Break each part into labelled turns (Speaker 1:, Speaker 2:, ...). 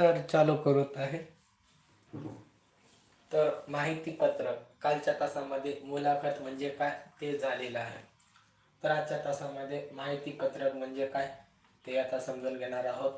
Speaker 1: तर चालू करत आहे. तर माहिती पत्रक कालच्या तासामध्ये मुलाखत म्हणजे काय ते झालेलं आहे. तर आजच्या तासामध्ये माहिती पत्रक म्हणजे काय ते आता समजून घेणार आहोत.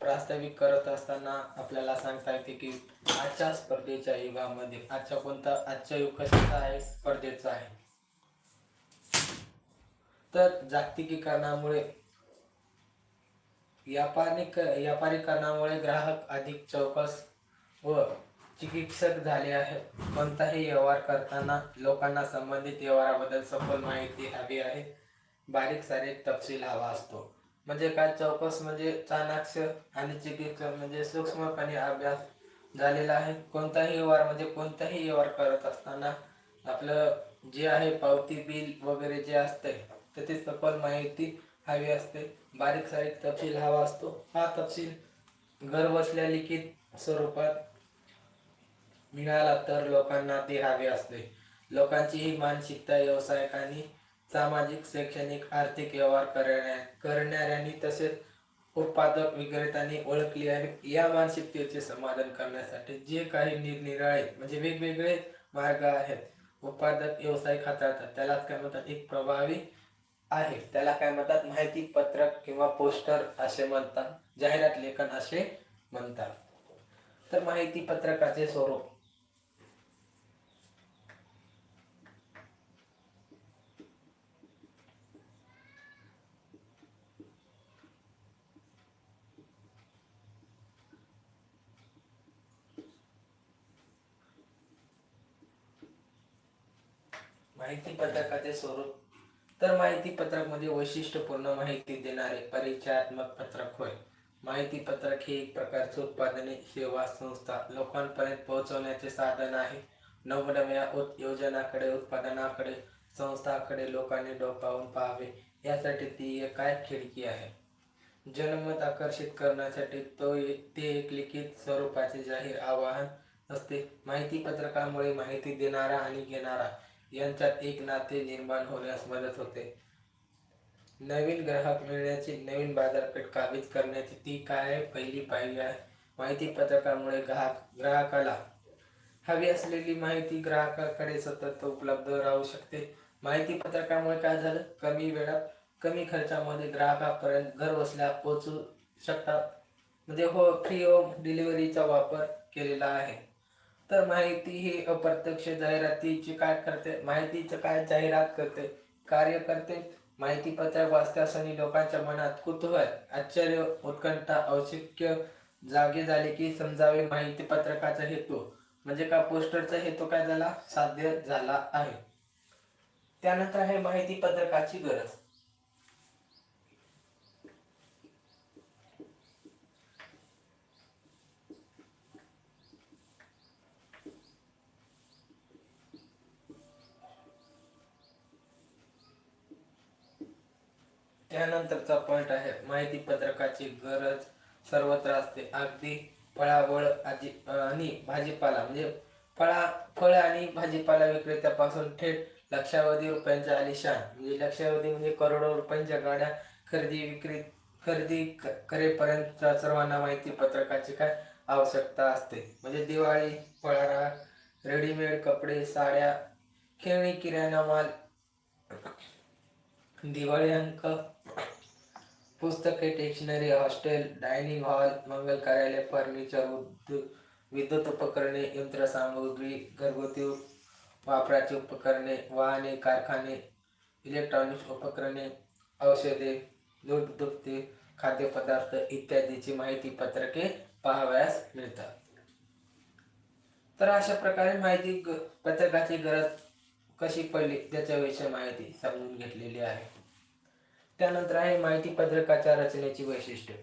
Speaker 1: प्रास्ताविक करत असताना आपल्याला सांगता येते की आजच्या स्पर्धेच्या युगामध्ये आजच्या कोणता आजच्या युग कशाचा आहे स्पर्धेचा आहे. तर जागतिकीकरणामुळे व्यापारिक व्यापारीकरणामुळे ग्राहक अधिक चौकस व चिकित्सक झाले आहेत. कोणताही व्यवहार करताना लोकांना संबंधित व्यवहाराबद्दल सखोल माहिती हवी आहे. बारीक सारीक तपशील हवा असतो. म्हणजे काय? चौकस म्हणजे चाणाक्ष आणि चिकित्सक म्हणजे सूक्ष्मपणे अभ्यास झालेला आहे. कोणताही व्यवहार म्हणजे कोणताही व्यवहार करत असताना आपलं जे आहे पावती बिल वगैरे जे असते ते सखोल माहिती हवी असते. बारीक सारीक तपशील हवा असतो. हा तपशील घर बसल्या लिखित स्वरूपात मिळाला तर लोकांना ते हवे असते. लोकांची ही मानसिकता व्यावसायिकांनी सामाजिक शैक्षणिक आर्थिक व्यवहार करण्या करणाऱ्यांनी तसेच उत्पादक विक्रेत्यांनी ओळखली आहे. या मानसिकतेचे समाधान करण्यासाठी जे काही निरनिराळे म्हणजे वेगवेगळे मार्ग आहेत. उत्पादक व्यवसाय हाताळतात. त्यालाच काय म्हणतात? एक प्रभावी आहे. त्याला काय म्हणतात? माहिती पत्रक किंवा पोस्टर असे म्हणतात. जाहिरात लेखन असे म्हणतात. तर माहिती पत्रकाचे स्वरूप. माहिती पत्रकाचे स्वरूप. माहिती पत्रक म्हणजे वैशिष्ट्यपूर्ण माहिती देणारे परिचयात्मक पत्रक होय. माहिती पत्रक हे एक प्रकारचे उत्पादने सेवा संस्था लोकांपर्यंत पोहोचवण्याचे साधन आहे. नवनव्या योजनाकडे उत्पादनाकडे संस्थाकडे लोकांनी डोकावून पाहावे. यासाठी ती एक काय खिडकी आहे? जनमत आकर्षित करण्यासाठी तो ते एक लिखित स्वरूपाचे जाहीर आवाहन असते. माहिती पत्रकामुळे माहिती देणारा आणि घेणारा यांच्यात एक नाते निर्माण होण्यास मदत होते. नवीन ग्राहक मिळण्याची नवीन बाजारपेठ काबीज करण्याची ती काय पहिली पायरी आहे? माहिती पत्रकामुळे ग्राहक ग्राहकाला हवी असलेली माहिती ग्राहकाकडे सतत उपलब्ध राहू शकते. माहिती पत्रकामुळे काय झालं? कमी वेळात कमी खर्चामध्ये ग्राहकापर्यंत घर बसल्या पोहोचू शकतात. म्हणजे हो फ्री होम डिलिव्हरीचा वापर केलेला आहे. तर माहिती ही अप्रत्यक्ष जाहिरातीची काय करते? माहितीचं काय जाहिरात करते? कार्य करते माहिती पत्रक आणि लोकांच्या मनात कुतूहल आश्चर्य उत्कंठा औत्सुक्य जागे झाले की समजावे माहिती पत्रकाचा हेतू. म्हणजे का पोस्टरचा हेतू काय झाला? साध्य झाला आहे. त्यानंतर आहे माहिती पत्रकाची गरज. त्यानंतरचा पॉईंट आहे माहिती पत्रकाची गरज सर्वत्र असते. अगदी फळावळ आजी आणि भाजीपाला म्हणजे फळा फळ आणि भाजीपाला विक्रेत्यापासून थेट लक्षावधी रुपयांच्या आलिशान. म्हणजे लक्षावधी म्हणजे करोडो रुपयांच्या गाड्या खरेदी विक्री खरेदी करेपर्यंत सर्वांना माहिती पत्रकाची काय आवश्यकता असते. म्हणजे दिवाळी फळारा रेडीमेड कपडे साड्या खेळणी किराणा माल दिवाळी अंक पुस्तके टेक्शनरी हॉस्टेल डायनिंग हॉल मंगल कार्यालय फर्निचर उद्योग विद्युत उपकरणे यंत्रसामुग्री घरगुती वापराची उपकरणे वाहने कारखाने इलेक्ट्रॉनिक्स उपकरणे औषधे दूध खाद्यपदार्थ इत्यादीची माहिती पत्रके पाहावयास मिळतात. तर अशा प्रकारे माहिती पत्रकाची गरज कशी पडली त्याच्याविषयी माहिती समजून घेतलेली आहे. त्यानंतर आहे माहिती पत्रकाच्या रचनेची वैशिष्ट्य.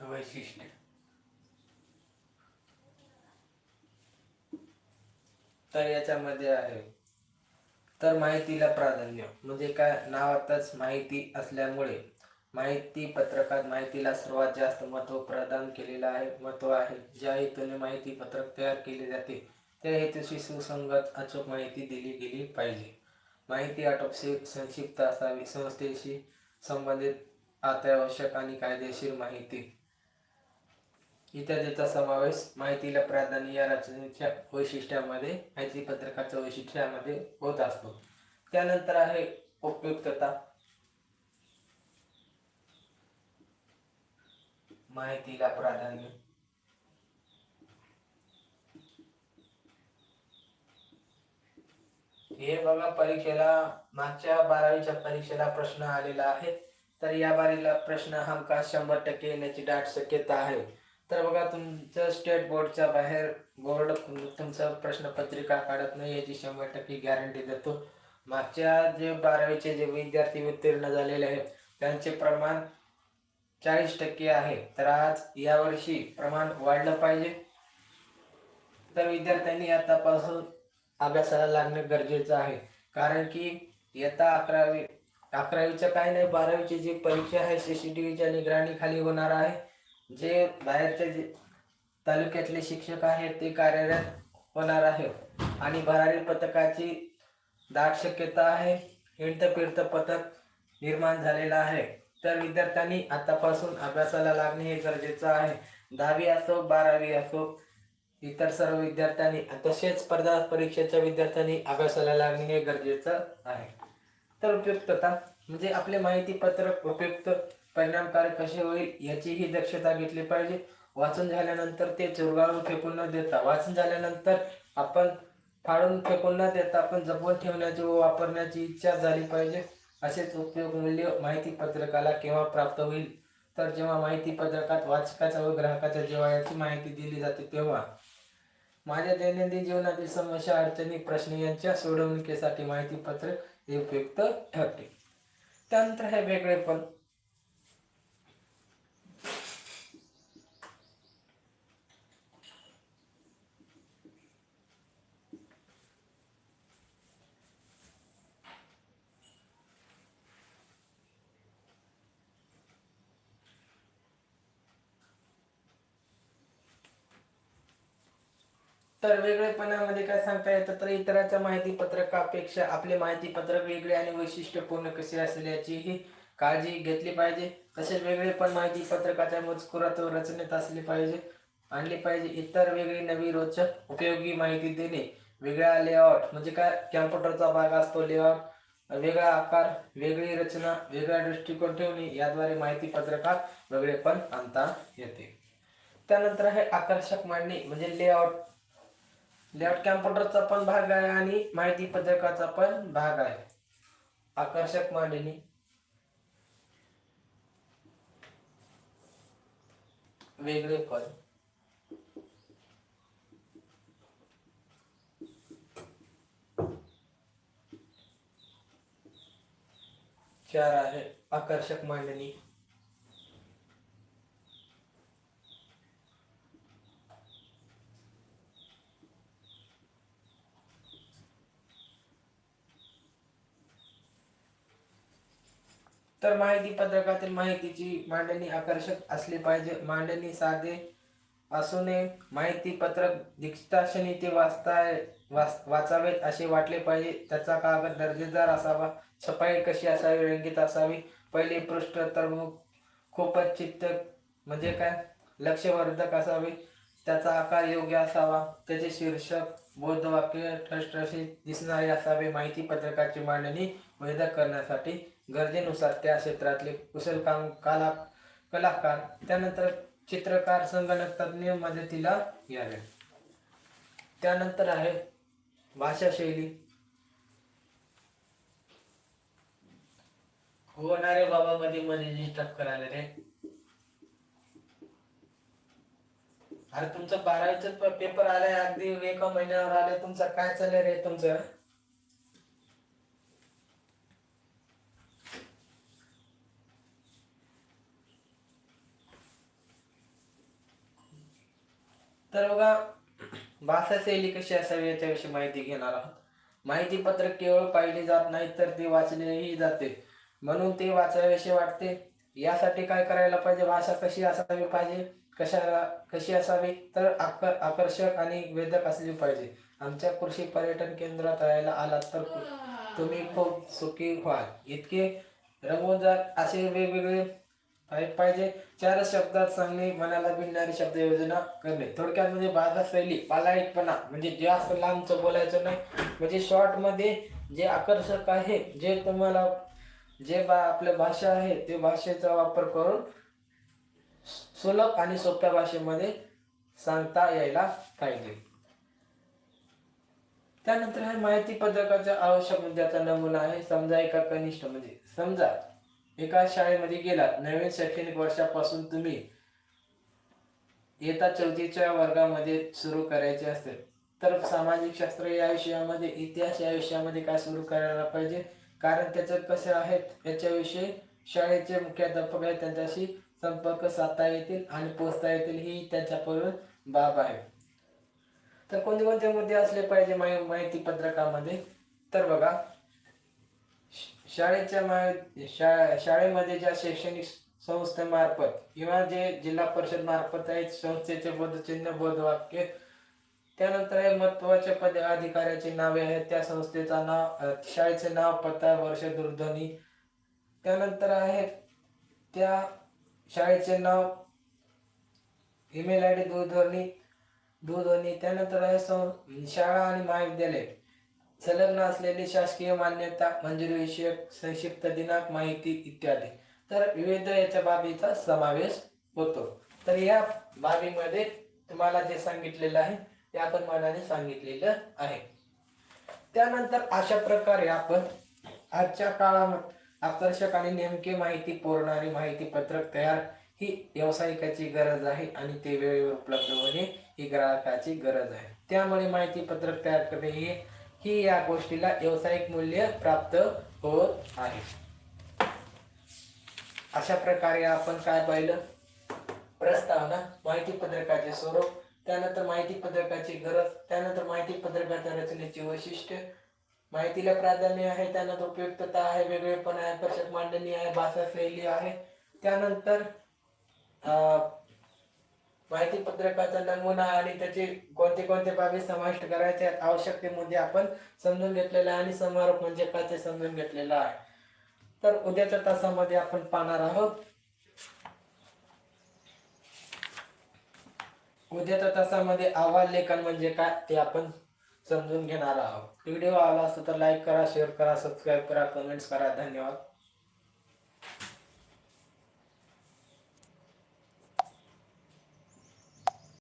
Speaker 1: वैशिष्ट्य. तर याच्यामध्ये आहे तर माहितीला प्राधान्य. म्हणजे काय? नावातच माहिती असल्यामुळे माहिती पत्रकात माहितीला सर्वात जास्त महत्त्व प्रदान केलेलं आहे महत्त्व आहे. ज्या हेतूने माहिती पत्रक तयार केले जाते त्या हेतूशी सुसंगत अचूक माहिती दिली गेली पाहिजे. माहिती आटोपशी संक्षिप्त असावी. संस्थेशी संबंधित अत्यावश्यक आणि कायदेशीर माहिती इत्यादीचा समावेश माहितीला प्राधान्य या रचनेच्या वैशिष्ट्यामध्ये माहिती पत्रकाच्या वैशिष्ट्यामध्ये होत असतो. त्यानंतर आहे उपयुक्तता. माहितीला प्राधान्य. हे बघा परीक्षेला मागच्या बारावीच्या परीक्षेला प्रश्न आलेला आहे. तर या बारीला प्रश्न हमखास शंभर टक्के येण्याची दाट शक्यता आहे? तर बघा तुमचं स्टेट बोर्डच्या बाहेर बोर्ड तुमचं प्रश्नपत्रिका काढत नाही याची शंभर टक्के गॅरंटी देतो. मागच्या जे बारावीचे जे विद्यार्थी उत्तीर्ण झालेले आहेत त्यांचे प्रमाण चाळीस टक्के आहे. तर आज यावर्षी प्रमाण वाढलं पाहिजे. तर विद्यार्थ्यांनी आतापासून अभ्यासाला लागणं गरजेचं आहे. कारण की येता अकरावी अकरावीच्या काही नाही बारावीची जी परीक्षा आहे सी सी टी व्हीच्या निगराणीखाली होणार आहे. जे बाहेरचे जे तालुक्यातले शिक्षक आहेत ते कार्यरत होणार आहे. आणि भरारी पथकाची दाट शक्यता आहे. हिंडतं फिरतं पथक निर्माण झालेलं आहे. तर विद्यार्थ्यांनी आतापासून अभ्यासाला लागणे हे गरजेचं आहे. दहावी असो बारावी असो इतर सर्व विद्यार्थ्यांनी तसेच स्पर्धा परीक्षेच्या विद्यार्थ्यांनी अभ्यासाला लागणे हे गरजेचं आहे. तर उपयुक्तता म्हणजे आपले माहिती पत्रक उपयुक्त परिणामकारक कसे होईल याचीही दक्षता घेतली पाहिजे. वाचून झाल्यानंतर ते चुरगाळून फेकून न देता वाचून झाल्यानंतर आपण फाडून फेकून न देता आपण जपून ठेवण्याची व वापरण्याची इच्छा झाली पाहिजे. असेच उपयोग मूल्य माहिती पत्रकाला केव्हा प्राप्त होईल? तर जेव्हा माहिती पत्रकात वाचकाच्या व ग्राहकाच्या जेव्हा याची माहिती दिली जाते तेव्हा. माझ्या दैनंदिन जीवनातील समस्या अडचणी प्रश्न यांच्या सोडवणुकीसाठी माहिती पत्रक हे उपयुक्त ठरते. त्यानंतर हे वेगळे तर वेगळेपणामध्ये काय सांगता येतं तर इतरांच्या माहिती पत्रकापेक्षा आपले माहिती पत्रक वेगळे आणि वैशिष्ट्यपूर्ण कसे असेल याचीही काळजी घेतली पाहिजे. तसेच वेगळेपण माहिती पत्रकाच्या मजकुरात रचनेत असले पाहिजे आणले पाहिजे. इतर वेगळी नवी रोचक उपयोगी माहिती देणे वेगळा लेआउट म्हणजे काय? कॅम्प्युटरचा भाग असतो लेआउट वेगळा आकार वेगळी रचना वेगळा दृष्टिकोन ठेवणे याद्वारे माहिती पत्रकात वेगळेपण आणता येते. त्यानंतर आहे आकर्षक मांडणी म्हणजे लेआउट लेफ्ट कॅम्प्युटरचा पण भाग आहे आणि माहिती पत्रकाचा पण भाग आहे. आकर्षक मांडणी. वेगळे पण. चार आहे. आकर्षक मांडणी. तर माहिती पत्रकातील माहितीची मांडणी आकर्षक असली पाहिजे. मांडणी साधे असू नये माहिती पत्रक दिसताक्षणी ते वाचताय वाच वाचावेत असे वाटले पाहिजे. त्याचा कागद दर्जेदार असावा. छपाई कशी असावी? रंगीत असावी. पहिले पृष्ठ तर खूपच चित्त म्हणजे काय? लक्षवर्धक असावे. त्याचा आकार योग्य असावा. त्याचे शीर्षक बोधवाक्य ठसठशीत दिसणारे असावे. माहिती पत्रकाची मांडणी वैध करण्यासाठी गरजेनुसार त्या क्षेत्रातले कुशल काम कला कलाकार त्यानंतर चित्रकार संगणक तज्ज्ञ मदतीला यावे. त्यानंतर आहे भाषा शैली. होणारे बाबा मध्ये मध्ये डिस्टर्ब करायला रे. अरे तुमचं बारावीच पेपर आलाय अगदी एका महिन्यावर आले तुमचं काय चाललंय रे तुमचं? तर बघा भाषा शैली कशी असावी याच्याविषयी माहिती घेणार आहोत. माहिती पत्रक केवळ पाहिले जात नाही तर ते वाचलेही जाते. म्हणून ते वाचावेसे वाटते. यासाठी काय करायला पाहिजे? भाषा कशी असावी पाहिजे? कशाला कशी असावी? तर आकर आकर्षक आणि वेदक असली पाहिजे. आमच्या कृषी पर्यटन केंद्रात राहायला आलात तर तुम्ही खूप सुखी व्हाल. इतके रंगवूनदार असे वेगवेगळे पाहिजे. चार शब्दात सांगणे मनाला भिडणारी शब्द योजना करणे. थोडक्यात म्हणजे भाषा शैली पालाईतपणा म्हणजे जास्त लांबचं बोलायचं नाही. म्हणजे शॉर्टमध्ये जे आकर्षक आहे जे तुम्हाला जे बा आपल्या भाषा आहे ते भाषेचा वापर करून सुलभ आणि सोप्या भाषेमध्ये सांगता यायला पाहिजे. त्यानंतर हे माहिती पत्रकाच्या आवश्यक मुद्द्याचा नमुना आहे. समजा एका कनिष्ठ म्हणजे समजा एका शाळेमध्ये गेलात. नवीन शैक्षणिक वर्षापासून तुम्ही येता चौथीच्या वर्गामध्ये सुरू करायचे असते तर सामाजिक शास्त्र या विषयामध्ये इतिहास या विषयामध्ये काय सुरू करायला पाहिजे? कारण त्याच्यात कसे आहेत? याच्याविषयी शाळेचे मुख्याध्यापक आहेत त्यांच्याशी संपर्क साधता येतील आणि पोचता येतील ही त्यांच्याकडून बाब आहे. तर कोणते कोणते मुद्दे असले पाहिजे माहिती पत्रकामध्ये तर बघा शाळेच्या शा- शाळेमध्ये ज्या शैक्षणिक संस्थेमार्फत किंवा जे जिल्हा परिषद मार्फत आहेत संस्थेचे बोधचिन्ह बोधवाक्य त्यानंतर हे महत्त्वाच्या पद अधिकाऱ्याची नावे आहेत. त्या संस्थेचा नाव शाळेचे नाव पत्ता वर्ष दूरध्वनी. त्यानंतर आहे त्या शाळेचे नाव ईमेल आय डी दूरध्वनी दूरध्वनी. त्यानंतर आहे सं शाळा आणि महाविद्यालय. संलग्न असलेली शासकीय मान्यता मंजुरी विषयक संक्षिप्त दिनांक माहिती इत्यादी. तर विविध याच्या बाबीचा समावेश होतो. तर या बाबीमध्ये तुम्हाला जे सांगितलेलं आहे ते आपण मनाने सांगितलेलं आहे. त्यानंतर अशा प्रकारे आपण आजच्या काळामध्ये आकर्षक आणि नेमके माहिती पुरणारी माहिती पत्रक तयार ही व्यावसायिकाची गरज आहे आणि ते वेळेवर उपलब्ध होणे ही ग्राहकाची गरज आहे. त्यामुळे माहिती पत्रक तयार करणे हे ही या गोष्टीला व्यावसायिक मूल्य प्राप्त होत आहे. अशा प्रकारे आपण काय पाहिलं? प्रस्तावना माहिती पत्रकाचे स्वरूप त्यानंतर माहिती पत्रकाची गरज त्यानंतर माहिती पत्रकाच्या रचनेची वैशिष्ट्य. माहितीला प्राधान्य आहे त्यानंतर उपयुक्तता आहे वेगळेपण आहे आकर्षक मांडणी आहे भाषा शैली आहे. त्यानंतर अं, माहिती पत्रकाचा नमुना आणि त्याचे कोणते कोणते बाबी समाविष्ट करायचे आवश्यकतेमध्ये आपण समजून घेतलेला आहे आणि समारोप म्हणजे काय ते समजून घेतलेलं आहे. तर उद्याच्या तासामध्ये आपण पाहणार आहोत. उद्याच्या तासामध्ये अहवाल लेखन म्हणजे काय ते आपण समजून घेणार आहोत. व्हिडिओ आवडला असतो तर लाईक करा शेअर करा सबस्क्राईब करा कमेंट्स करा. धन्यवाद.